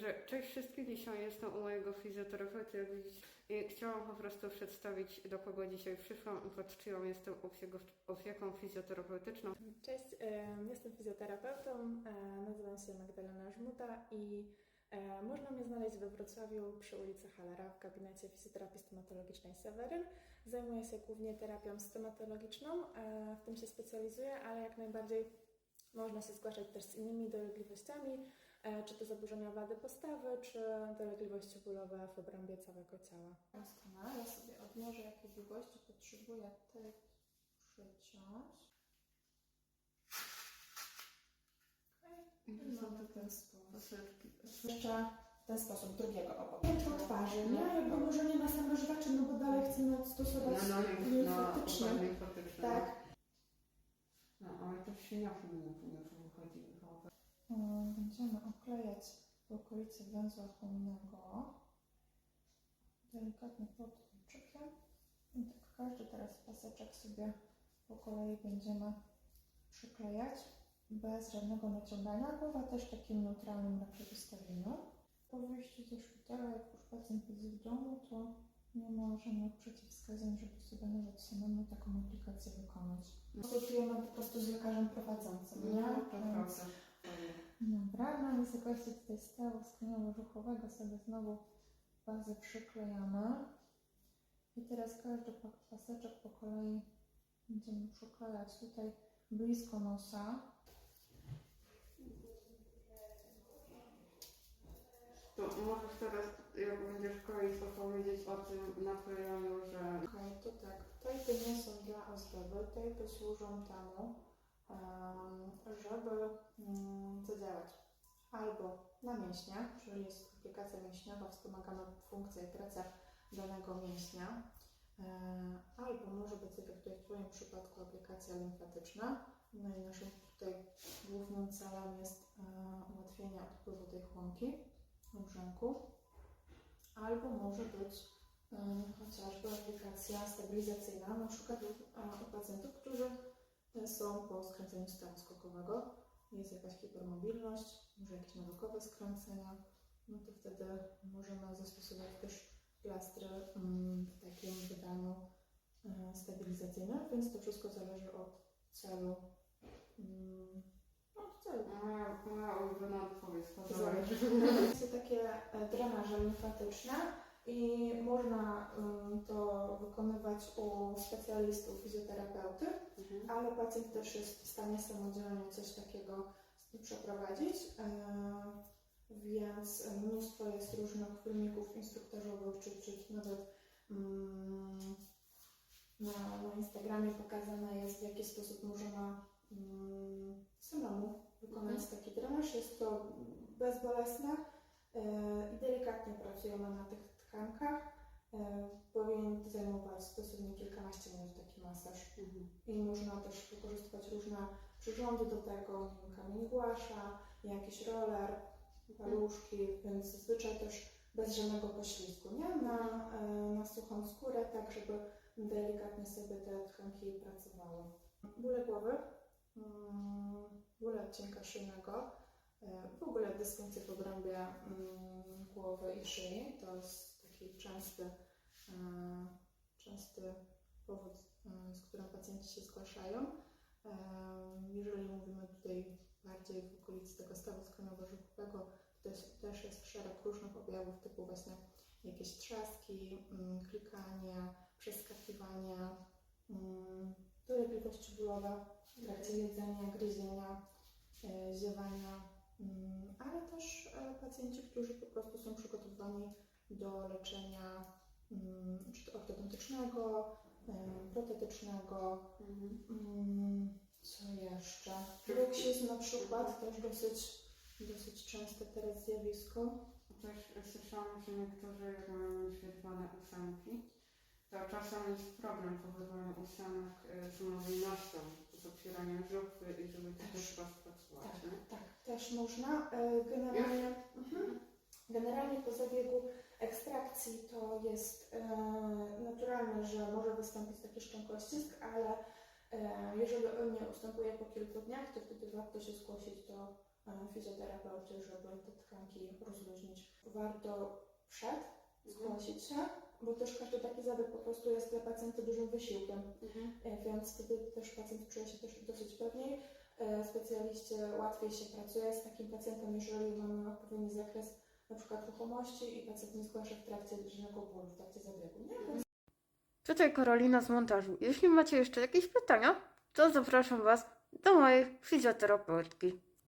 Także cześć wszystkim, dzisiaj jestem u mojego fizjoterapeuty, jak widzicie. I chciałam po prostu przedstawić, do kogo dzisiaj przyszłam i pod czyją jestem opieką, fizjoterapeutyczną. Cześć, em, jestem fizjoterapeutą, e, nazywam się Magdalena Żmuda i e, można mnie znaleźć we Wrocławiu przy ulicy Halera w gabinecie fizjoterapii stomatologicznej Seweryn. Zajmuję się głównie terapią stomatologiczną, e, w tym się specjalizuję, ale jak najbardziej można się zgłaszać też z innymi dolegliwościami, czy to zaburzenia wady postawy, czy dolegliwości bólowe w obrębie całego ciała. Doskonale, ja sobie odmierzę jakiej długości potrzebuję tej przyciąć. I Mamy ten sposób. Jeszcze w ten sposób drugiego obok. Piętro twarzy, nie? Jakby może nie żywaczy, no bo dalej chcemy stosować nogi, na limfatyczne. limfatyczny. Tak. No, ale to śniaki mi nie wychodzi. Mm, Będziemy oklejać w okolicy węzła chłonnego delikatnie pod kolczykiem. I tak każdy teraz paseczek sobie po kolei będziemy przyklejać bez żadnego naciągania. Głowa też takim neutralnym raczej wystawieniu. Po wyjściu ze szpitala, jak już pacjent jest w domu, to nie ma żadnych przeciwwskazań, żeby sobie nawet samemu taką aplikację wykonać. Konsultujemy po prostu z lekarzem prowadzącym, nie? No, Więc- prawda. Dobra, na wysokości tutaj stawu skrzynowo-ruchowego sobie znowu bazę przyklejamy. I teraz każdy pa- paseczek po kolei będziemy przyklejać tutaj blisko nosa. To możesz teraz, jak będziesz kolić, opowiedzieć o tym naklejaniu, że Okej, to tak. Tejpy nie są dla ozdoby, tejpy służą temu, em, żeby mm, zadziałać. Albo na mięśnie, czyli jest aplikacja mięśniowa, wspomagamy funkcję i pracę danego mięśnia, albo może być, tak jak tutaj w Twoim przypadku, aplikacja limfatyczna. No i naszym tutaj głównym celem jest ułatwienie odpływu tej chłonki w brzęku, albo może być chociażby aplikacja stabilizacyjna, na przykład u, pacjentów, którzy są po skręceniu stawu skokowego, jest jakaś hipermobilność, może jakieś nawykowe skręcenia, no to wtedy możemy zastosować też plastry mm, w takim wydaniu e, stabilizacyjnym, więc to wszystko zależy od celu. mm, no, Od celu. moja, ulubiona to Zależy. Takie e, drenaże limfatyczne i można to wykonywać u specjalistów, fizjoterapeuty, Mhm. ale pacjent też jest w stanie samodzielnie coś takiego przeprowadzić. e, Więc mnóstwo jest różnych filmików instruktażowych, czy, czy nawet mm, na, na Instagramie pokazane jest, w jaki sposób mm, samemu wykonać Mhm. taki drenaż. Jest to bezbolesne e, i delikatnie pracujemy na tych tkankach. E, Powinien zajmować dosłownie kilkanaście minut taki masaż. Mhm. I można też wykorzystywać różne przyrządy do tego, kamień głasza, jakiś roller, paluszki, więc zazwyczaj też bez żadnego poślizgu, nie? Na, e, na suchą skórę, tak żeby delikatnie sobie te tkanki pracowały. Bóle głowy, mm, bóle odcinka szyjnego, e, w ogóle dysfunkcje w obrębie mm, głowy i szyi, to jest taki częsty, e, częsty powód, e, z którym pacjenci się zgłaszają. E, Jeżeli mówimy tutaj bardziej w okolicy tego stawu skrzynowo-żuchowego, to też jest szereg różnych objawów typu właśnie jakieś trzaski, mm, klikanie, przeskakiwanie, mm, dolegliwości bólowe w trakcie jedzenia, gryzienia, ziewania, mm, ale też pacjenci, którzy po prostu są przygotowani do leczenia mm, czy to ortodontycznego, e, protetycznego, Mhm. Mm, Co jeszcze? Bruksizm na przykład, też dosyć, dosyć częste teraz zjawisko. Też słyszałam, że niektórzy jak mają wyświetlane ósemki, to czasem jest problem po wydaniu ósemek y, z mobilnością, z otwieraniem żuchwy i żeby to też rozpracować, Tak, tak, też można. E, Generalnie, mhm. generalnie po zabiegu jest e, naturalne, że może wystąpić taki szczękościsk, ale e, jeżeli on nie ustępuje po kilku dniach, to wtedy warto się zgłosić do e, fizjoterapeuty, żeby te tkanki rozluźnić. Warto przed zgłosić się, bo też każdy taki zabieg po prostu jest dla pacjenta dużym wysiłkiem, Mhm. więc wtedy też pacjent czuje się też dosyć pewniej. Specjaliście łatwiej się pracuje z takim pacjentem, jeżeli mamy odpowiedni zakres na przykład ruchomości i pacjent nie zgłasza w trakcie żadnego bólu, w trakcie zabiegu. Nie? Tutaj Karolina z montażu. Jeśli macie jeszcze jakieś pytania, to zapraszam Was do mojej fizjoterapeutki.